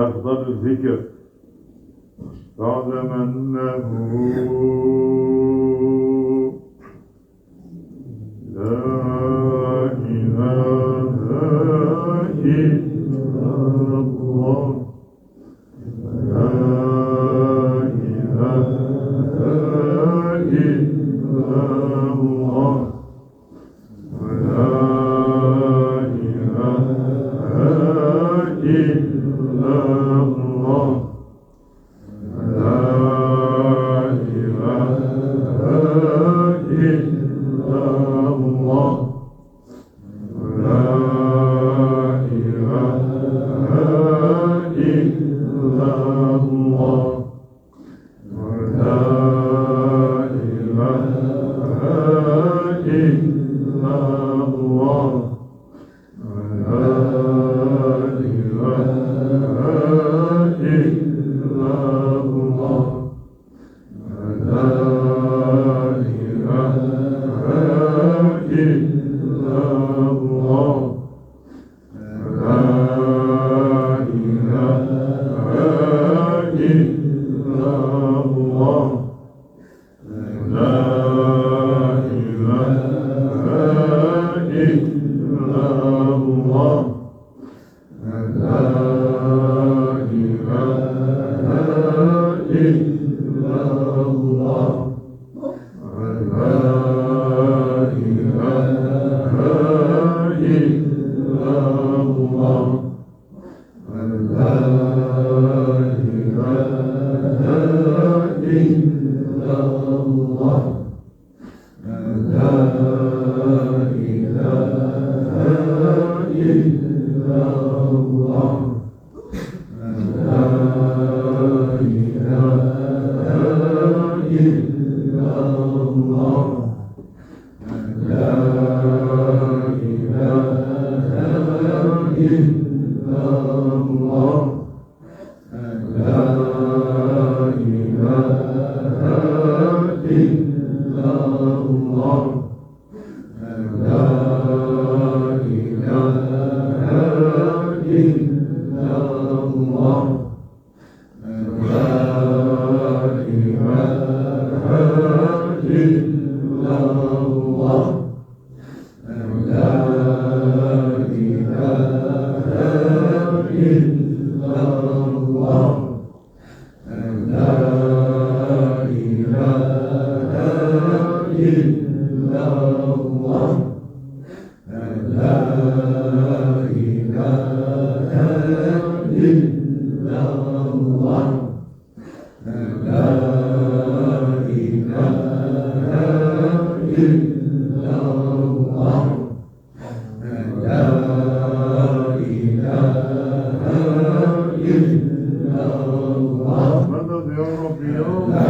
أفضل الذكر. تعلم أنه Allah Well. Quando Deus rompeu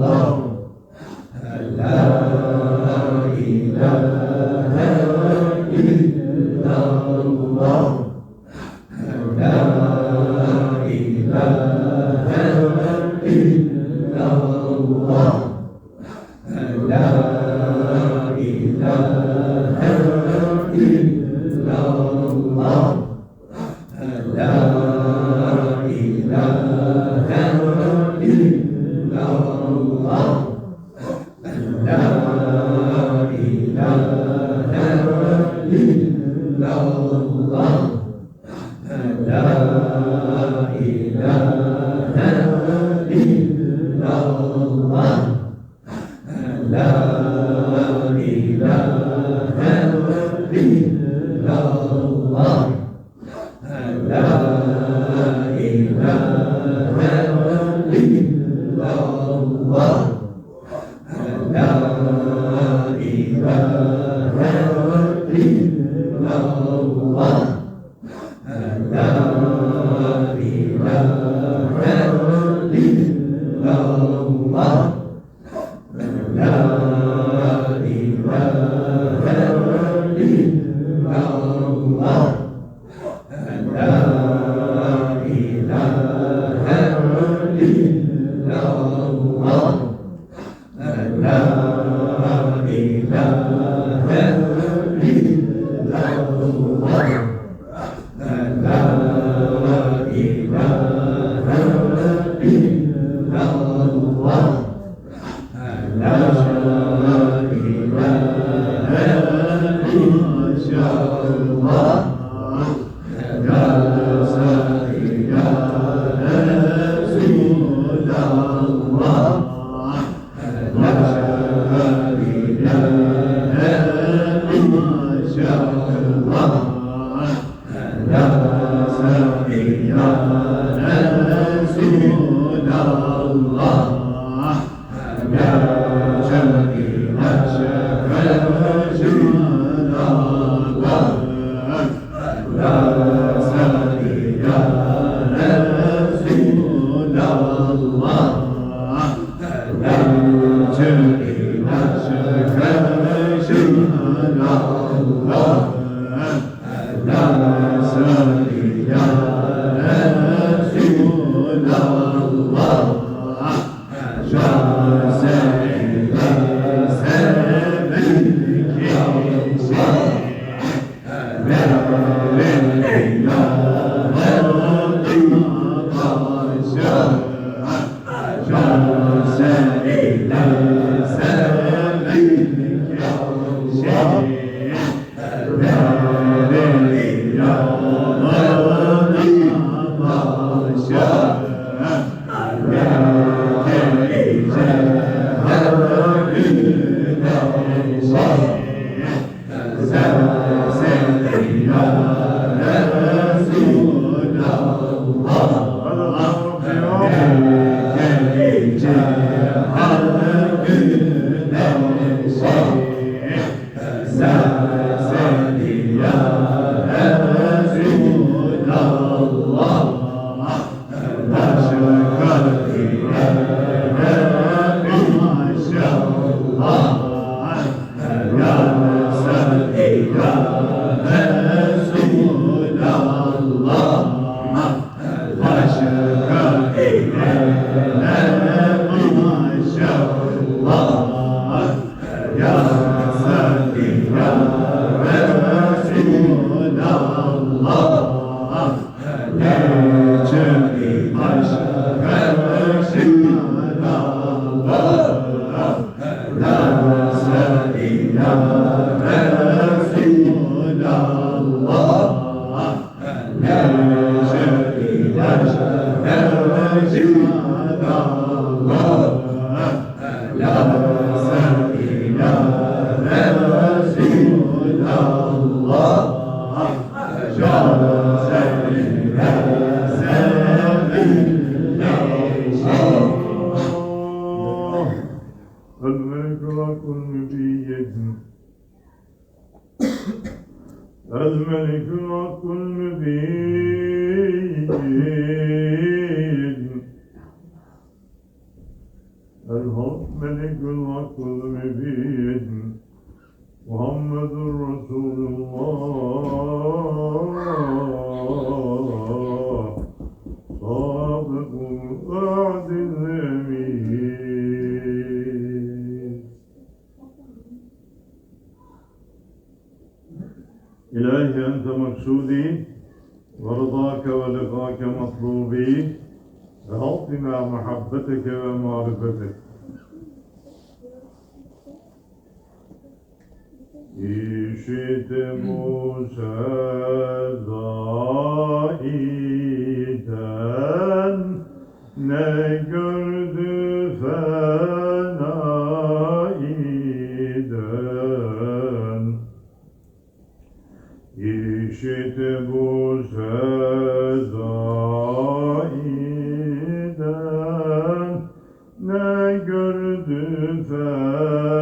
love. إله إلا الله. Ya Allah, Ya Ilahe 감사합니다. Elmelikül hakkul mübin. El hak melikül hakkul mübin. Muhammedur Resulullah. إلهي أنت مقصودي ورضاك ولقاك مطلوبي. فأعطنا محبتك ومعرفتك. Musa zaiden ne gördü Thiên thế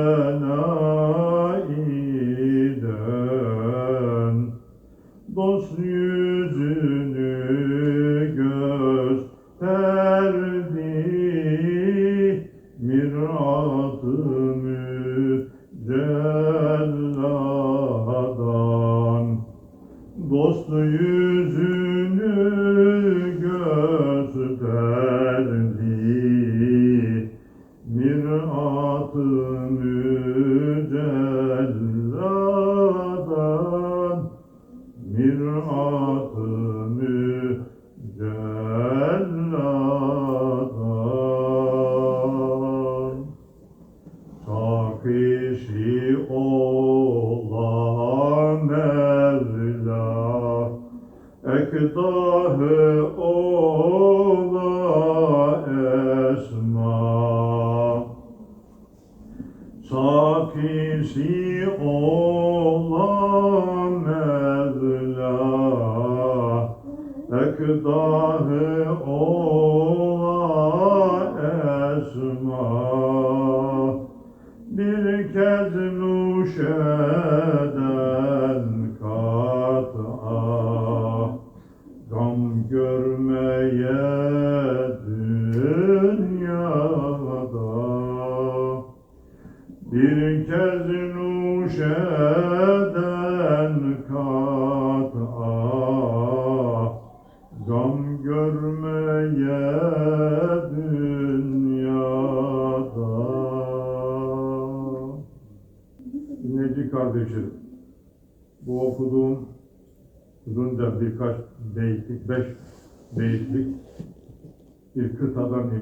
nuş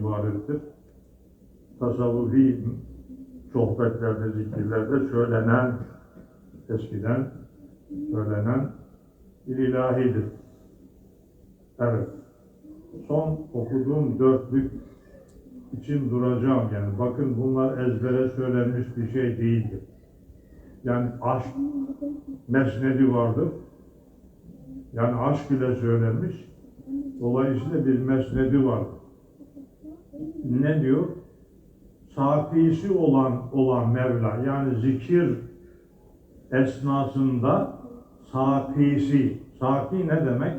ibarettir. Tasavvufi sohbetlerde, zikirlerde söylenen, eskiden söylenen bir ilahidir. Evet. Son okuduğum dörtlük için duracağım yani. Bakın bunlar ezbere söylenmiş bir şey değildir. Yani aşk mesnedi vardır. Yani aşk ile söylenmiş. Dolayısıyla bir mesnedi vardır. Ne diyor? Sakisi olan olan Mevla yani zikir esnasında sakisi. Saki ne demek?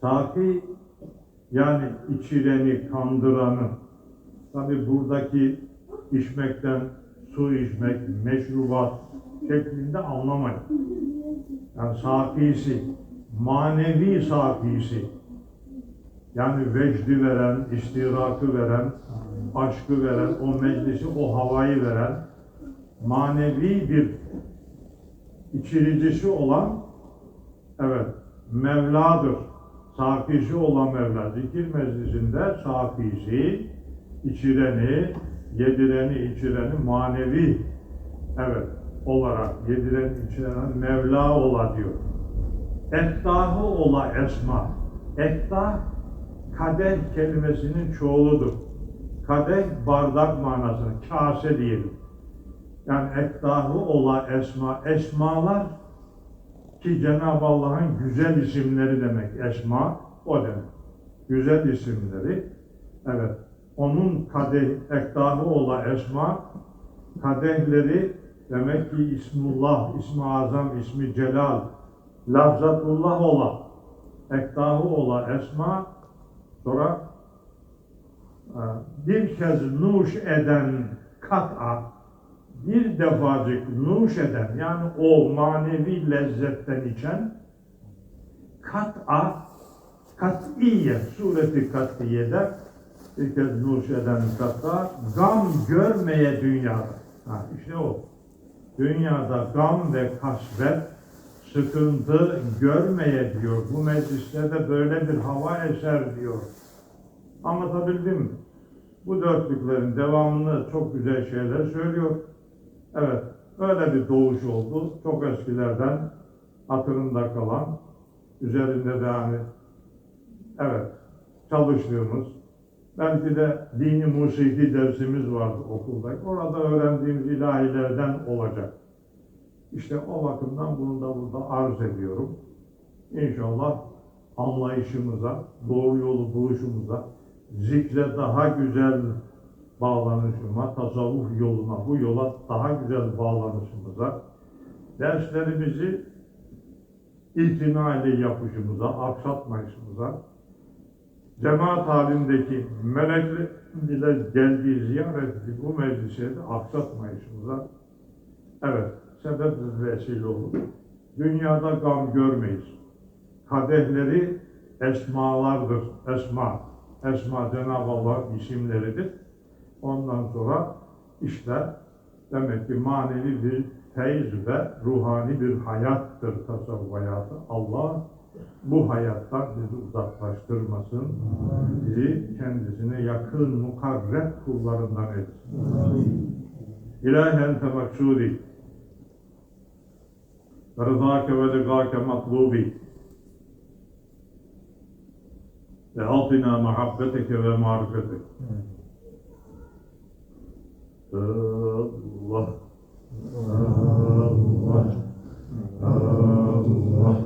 Saki yani içireni, kandıranı. Tabi buradaki içmekten su içmek, meşrubat şeklinde anlamayın. Yani sakisi, manevi sakisi. Yani vecdi veren, istirakı veren, aşkı veren, o meclisi, o havayı veren, manevi bir içiricisi olan, evet, Mevla'dır. Sakisi olan Mevla. Zikir meclisinde sakisi, içireni, yedireni, içireni manevi evet olarak yediren, içiren Mevla ola diyor. Eddahı ola esma. Eddah kadeh kelimesinin çoğuludur. Kadeh bardak manasını, kase diyelim. Yani eddahı ola esma. Esmalar ki Cenab-ı Allah'ın güzel isimleri demek. Esma o demek. Güzel isimleri. Evet. Onun kadeh, ekdahı ola esma kadehleri demek ki İsmullah, İsmi Azam, İsmi Celal, Lafzatullah ola, ekdahı ola esma sonra e, bir kez nuş eden kat'a bir defacık nuş eden yani o manevi lezzetten içen kat'a kat'iye sureti kat'iyede bir kez nuş eden kat'a gam görmeye dünyada. Ha, işte o. Dünyada gam ve kasvet sıkıntı görmeye diyor. Bu meclislerde böyle bir hava eser diyor. Anlatabildim mi? Bu dörtlüklerin devamını çok güzel şeyler söylüyor. Evet, öyle bir doğuş oldu. Çok eskilerden hatırımda kalan, üzerinde de hani, evet, çalıştığımız, belki de dini musiki dersimiz vardı okulda. Orada öğrendiğimiz ilahilerden olacak. İşte o bakımdan bunu da burada arz ediyorum. İnşallah anlayışımıza, doğru yolu buluşumuza, zikre daha güzel bağlanışıma, tasavvuf yoluna, bu yola daha güzel bağlanışımıza, derslerimizi itina yapışımıza, aksatmayışımıza, cemaat halindeki melekler ile geldiği ziyaret bu meclise aksatmayışımıza, evet, sebep vesile olur. Dünyada gam görmeyiz. Kadehleri esmalardır, esma. Esma Cenab-ı Allah'ın isimleridir. Ondan sonra işte demek ki manevi bir feyz ve ruhani bir hayattır tasavvuf hayatı. Allah bu hayattan bizi uzaklaştırmasın. Bizi kendisine yakın, mukarreb kullarından etsin. İlahi ente maksudi. Ve rızake ve ligake matlubi. Ve atina muhabbeteke ve marifetek. Allah. Allah. Allah.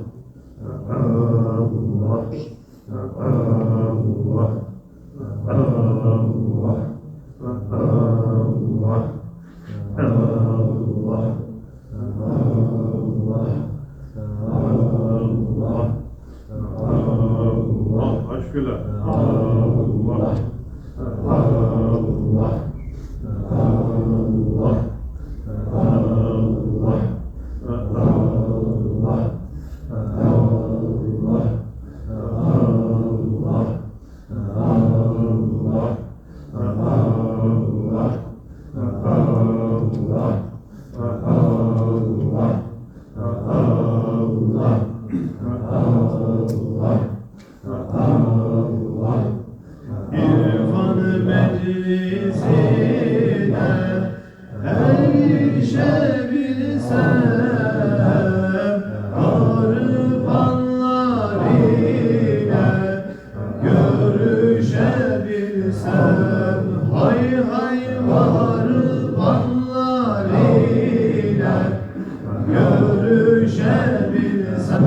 Allah. 是的 Düşebilsem hay hay varıp anlar ile Görüşebilsem